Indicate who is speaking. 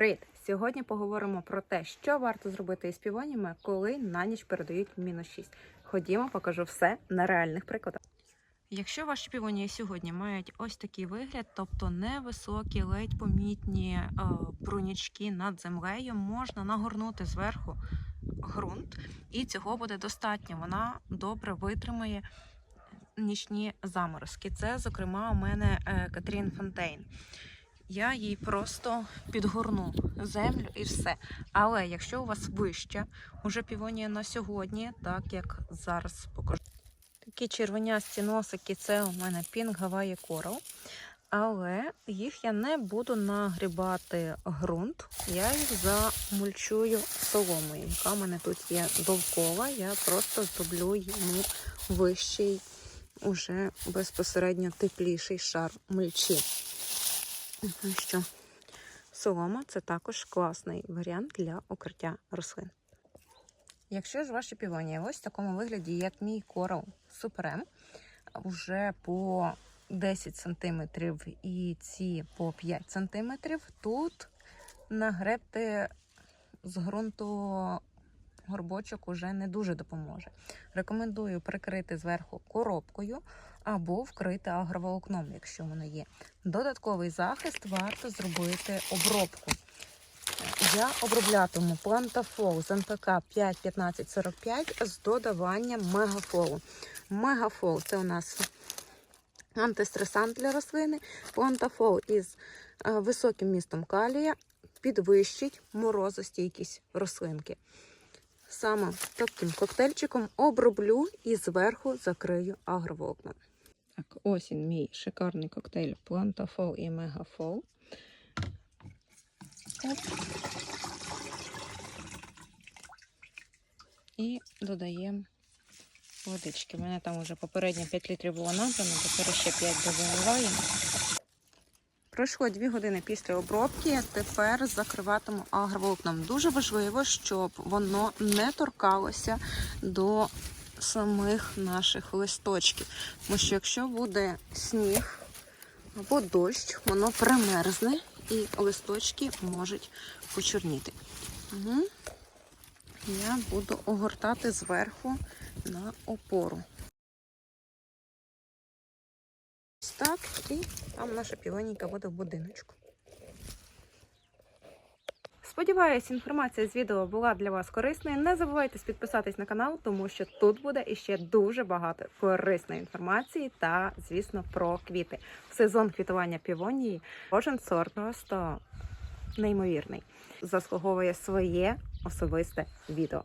Speaker 1: Привіт! Сьогодні поговоримо про те, що варто зробити із півоніями, коли на ніч передають мінус 6. Ходімо, покажу все на реальних прикладах. Якщо ваші півонії сьогодні мають ось такий вигляд, тобто невисокі, ледь помітні е, брунячки над землею, можна нагорнути зверху ґрунт, і цього буде достатньо. Вона добре витримає нічні заморозки. Це, зокрема, у мене е, Катрін Фонтейн. Я їй просто підгорну землю і все. Але якщо у вас вища уже півонія на сьогодні, так як зараз покажу. Такі червонясті носики це у мене Pink Hawaii Coral. Але їх я не буду нагрібати ґрунт, я їх замульчую соломою, яка в мене тут є довкола. Я просто зроблю йому вищий, уже безпосередньо тепліший шар мульчі. Що, солома це також класний варіант для укриття рослин. Якщо ж ваші півонії ось в такому вигляді, як мій корал суперем, вже по 10 см і ці по 5 см, тут нагребти з ґрунту горбочок уже не дуже допоможе. Рекомендую прикрити зверху коробкою або вкрити агроволокном, якщо воно є. Додатковий захист варто зробити обробку. Я оброблятиму плантафол з НПК 51545 з додаванням мегафолу. Мегафол це у нас антистресант для рослини. Плантафол із е, високим містом калія підвищить морозостійкість рослинки. Саме таким коктейльчиком оброблю і зверху закрию агроволокном. Так, ось він мій шикарний коктейль Плантафол і Мегафол. І додаємо водички. У мене там вже попередньо 5 літрів було набрано, тепер ще 5 доливаємо. Пройшло 2 години після обробки. Тепер закриватиму агроволокном. Дуже важливо, щоб воно не торкалося до самих наших листочків. Тому що якщо буде сніг або дощ, воно примерзне і листочки можуть почорніти. Угу. Я буду огортати зверху на опору. Так, і там наша півоніка буде в будиночку. Сподіваюсь, інформація з відео була для вас корисною. Не забувайте підписатись на канал, тому що тут буде іще дуже багато корисної інформації та, звісно, про квіти. Сезон квітування півонії кожен сорт просто неймовірний. Заслуговує своє особисте відео.